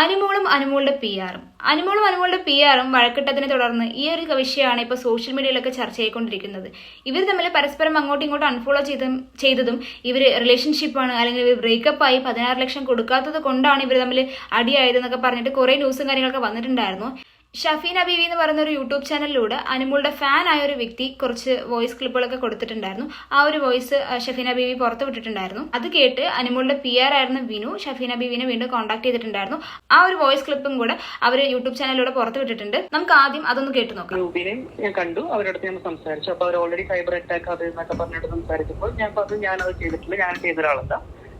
അനുമോളും അനുമോളുടെ പി ആറും അനുമോളും അനുമോളുടെ പി ആറും വഴക്കിട്ടതിനെ തുടർന്ന് ഈ ഒരു വിഷയമാണ് ഇപ്പോൾ സോഷ്യൽ മീഡിയയിലൊക്കെ ചർച്ച ചെയ്തുകൊണ്ടിരിക്കുന്നത്. ഇവർ തമ്മിൽ പരസ്പരം അങ്ങോട്ടും ഇങ്ങോട്ടും അൺഫോളോ ചെയ്തും ചെയ്തതും ഇവർ റിലേഷൻഷിപ്പാണ് അല്ലെങ്കിൽ ഇവർ ബ്രേക്കപ്പ് ആയി പതിനാറ് ലക്ഷം കൊടുക്കാത്തത് കൊണ്ടാണ് ഇവർ തമ്മിൽ അടിയായതെന്നൊക്കെ പറഞ്ഞിട്ട് കുറേ ന്യൂസും കാര്യങ്ങളൊക്കെ വന്നിട്ടുണ്ടായിരുന്നു. ഷഫീന അബീബി എന്ന് പറയുന്ന ഒരു യൂട്യൂബ് ചാനലിലൂടെ അനുമോളുടെ ഫാൻ ആയ ഒരു വ്യക്തി കുറച്ച് വോയിസ് ക്ലിപ്പുകളൊക്കെ കൊടുത്തിട്ടുണ്ടായിരുന്നു. ആ ഒരു വോയിസ് ഷഫീൻ അബീബി പുറത്തു വിട്ടിട്ടുണ്ടായിരുന്നു. അത് കേട്ട് അനുമോളുടെ പി ആർ ആയിരുന്ന വിനു ഷഫീൻ അബീബിനെ വീണ്ടും കോൺടാക്ട് ചെയ്തിട്ടുണ്ടായിരുന്നു. ആ ഒരു വോയിസ് ക്ലിപ്പും കൂടെ അവർ യൂട്യൂബ് ചാനലിലൂടെ പുറത്തു വിട്ടിട്ടുണ്ട്. നമുക്ക് ആദ്യം അതൊന്ന് കേട്ട് നോക്കാം. ഞാൻ കണ്ടു. അവരോട് ഞാൻ സംസാരിച്ചു. അപ്പൊ അവർ ഓൾറെഡി സൈബർ അറ്റാക്ക് അത് എന്നൊക്കെ പറഞ്ഞിട്ട് സംസാരിച്ചപ്പോൾ ഞാൻ പറഞ്ഞു ഞാൻ അത് ചെയ്തിട്ടില്ല. ഞാൻ ചെയ്ത ഒരാളല്ല.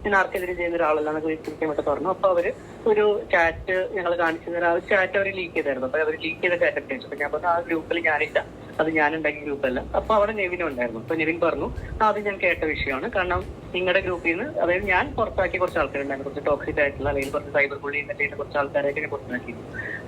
ഞാൻ ആർക്കെതിരെ ചെയ്യുന്ന ഒരാളല്ല എന്നൊക്കെ കൃത്യമായിട്ട് പറഞ്ഞു. അപ്പൊ അവർ ഒരു ചാറ്റ് ഞങ്ങൾ കാണിച്ചു തരാം. ആ ചാറ്റ് അവർ ലീക്ക് ചെയ്തായിരുന്നു. അപ്പൊ അവർ ലീക്ക് ചെയ്ത ചാറ്റ് ഒക്കെ അപ്പൊ ഞാൻ പറഞ്ഞു ആ ഗ്രൂപ്പിൽ ഞാനില്ല. അത് ഞാൻ ഉണ്ടാക്കിയ ഗ്രൂപ്പല്ല. അപ്പൊ അവിടെ നെവിനും ഉണ്ടായിരുന്നു. അപ്പൊ നെവിൻ പറഞ്ഞു "ആ, അത് ഞാൻ കേട്ട വിഷയമാണ്. കാരണം നിങ്ങളുടെ ഗ്രൂപ്പിൽ നിന്ന് അതായത് ഞാൻ പുറത്താക്കിയ കുറച്ച് ആൾക്കാരുണ്ടായിരുന്നു. കുറച്ച് ടോക്സിക് ആയിട്ടുള്ള അല്ലെങ്കിൽ കുറച്ച് സൈബർ ബുള്ളി ചെയ്യുന്ന കുറച്ച് ആൾക്കാരായിട്ട് പുറത്താക്കി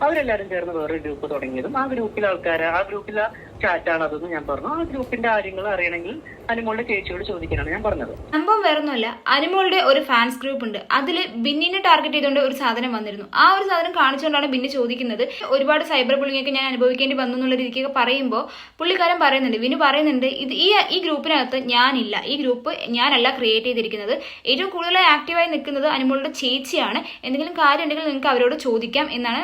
അവരെല്ലാരും ചേർന്ന് വേറൊരു ഗ്രൂപ്പ് തുടങ്ങിയതും ആ ഗ്രൂപ്പിലെ ആൾക്കാരെ ആ ഗ്രൂപ്പിലെ ചാറ്റാണ് അതെന്ന് ഞാൻ പറഞ്ഞു. ആ ഗ്രൂപ്പിന്റെ കാര്യങ്ങൾ അറിയണമെങ്കിൽ അനുമോളുടെ ചേച്ചിയോട് ചോദിക്കാനാണ് ഞാൻ പറഞ്ഞത്. സംഭവം വേറൊന്നുമല്ല. അനുമോളുടെ ഒരു ഫാൻസ് ഗ്രൂപ്പ് ഉണ്ട്. അതിൽ ബിന്നിനെ ടാർഗറ്റ് ചെയ്തുകൊണ്ട് ഒരു സാധനം വന്നിരുന്നു. ആ ഒരു സാധനം കാണിച്ചുകൊണ്ടാണ് ബിന്നി ചോദിക്കുന്നത്. ഒരുപാട് സൈബർ ബുള്ളിംഗ് ഒക്കെ ഞാൻ അനുഭവിക്കേണ്ടി വന്നു എന്നുള്ള രീതിക്കൊക്കെ പറയുമ്പോൾ പുള്ളിക്കാരൻ പറയുന്നുണ്ട്. വിനു പറയുന്നുണ്ട് ഇത് ഈ ഈ ഗ്രൂപ്പിനകത്ത് ഞാനില്ല. ഈ ഗ്രൂപ്പ് ഞാനല്ല ക്രിയേറ്റ് ചെയ്തിരിക്കുന്നത്. ഏറ്റവും കൂടുതലായി ആക്റ്റീവായി നിൽക്കുന്നത് അനുമോളുടെ ചേച്ചിയാണ്. എന്തെങ്കിലും കാര്യം ഉണ്ടെങ്കിൽ നിങ്ങൾക്ക് അവരോട് ചോദിക്കാം എന്നാണ്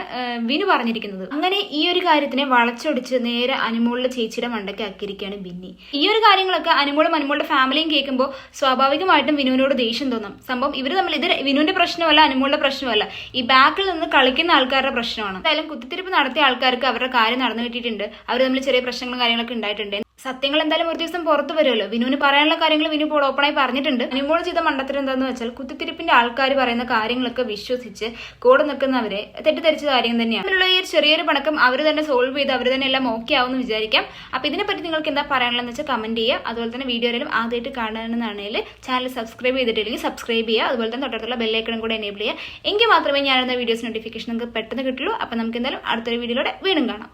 വിനു പറഞ്ഞിരിക്കുന്നത്. അങ്ങനെ ഈ ഒരു കാര്യത്തിനെ വളച്ചൊടിച്ച് നേരെ അനുമോളുടെ ചേച്ചിയുടെ മണ്ടയ്ക്ക് ആക്കിയിരിക്കുകയാണ് ബിന്നി. ഈ ഒരു കാര്യങ്ങളൊക്കെ അനുമോളും അനുമോളുടെ ഫാമിലിയും കേൾക്കുമ്പോൾ സ്വാഭാവികമായിട്ടും വിനുവിനോട് ദേഷ്യം തോന്നും. സംഭവം ഇവർ തമ്മിൽ ഇത് വിനുവിന്റെ പ്രശ്നമല്ല അനുമോളുടെ പ്രശ്നമല്ല. ഈ ബാക്കിൽ നിന്ന് കളിക്കുന്ന ആൾക്കാരുടെ പ്രശ്നമാണ്. എന്തായാലും കുത്തിത്തിരിപ്പ് നടത്തിയ ആൾക്കാർക്ക് അവരുടെ കാര്യം നടന്നു കിട്ടിയിട്ടുണ്ട്. അവർ തമ്മിൽ ചെറിയ പ്രശ്നങ്ങളും കാര്യങ്ങളൊക്കെ ഉണ്ടായിട്ടുണ്ട്. സത്യങ്ങൾ എന്തായാലും ഒരു ദിവസം പുറത്തു വരുമല്ലോ. വിനുവിന് പറയാനുള്ള കാര്യങ്ങൾ വിനു ഇപ്പോൾ ഓപ്പണായി പറഞ്ഞിട്ടുണ്ട്. അനുമോൾ ചെയ്ത മണ്ടത്തിൽ എന്താണെന്ന് വെച്ചാൽ കുത്തിത്തിരിപ്പിന്റെ ആൾക്കാർ പറയുന്ന കാര്യങ്ങളൊക്കെ വിശ്വസിച്ച് കൂടെ നിൽക്കുന്നവരെ തെറ്റിദ്ധരിച്ച കാര്യം തന്നെയാണ്. അതിലുള്ള ഈ ചെറിയൊരു പണക്കം അവർ തന്നെ സോൾവ് ചെയ്ത് അവർ തന്നെ എല്ലാം ഓക്കെ ആവുമെന്ന് വിചാരിക്കാം. അപ്പൊ ഇതിനെപ്പറ്റി നിങ്ങൾക്ക് എന്താ പറയാനുള്ളതെന്ന് വെച്ചാൽ കമന്റ് ചെയ്യുക. അതുപോലെ തന്നെ വീഡിയോയിലും ആദ്യമായിട്ട് കാണുന്നതാണെങ്കിൽ ചാനൽ സബ്സ്ക്രൈബ് ചെയ്തിട്ടില്ലെങ്കിൽ സബ്സ്ക്രൈബ് ചെയ്യുക. അതുപോലെ തന്നെ തൊട്ടടുത്തുള്ള ബെല്ലൈക്കണം കൂടെ എനേബിൾ ചെയ്യുക. എങ്കിൽ മാത്രമേ ഞാനെന്ന വീഡിയോസ് നോട്ടിഫിക്കേഷൻ നിങ്ങൾക്ക് പെട്ടെന്ന് കിട്ടുള്ളൂ. അപ്പൊ നമുക്ക് എന്തായാലും അടുത്തൊരു വീഡിയോയിലൂടെ വീണ്ടും കാണാം.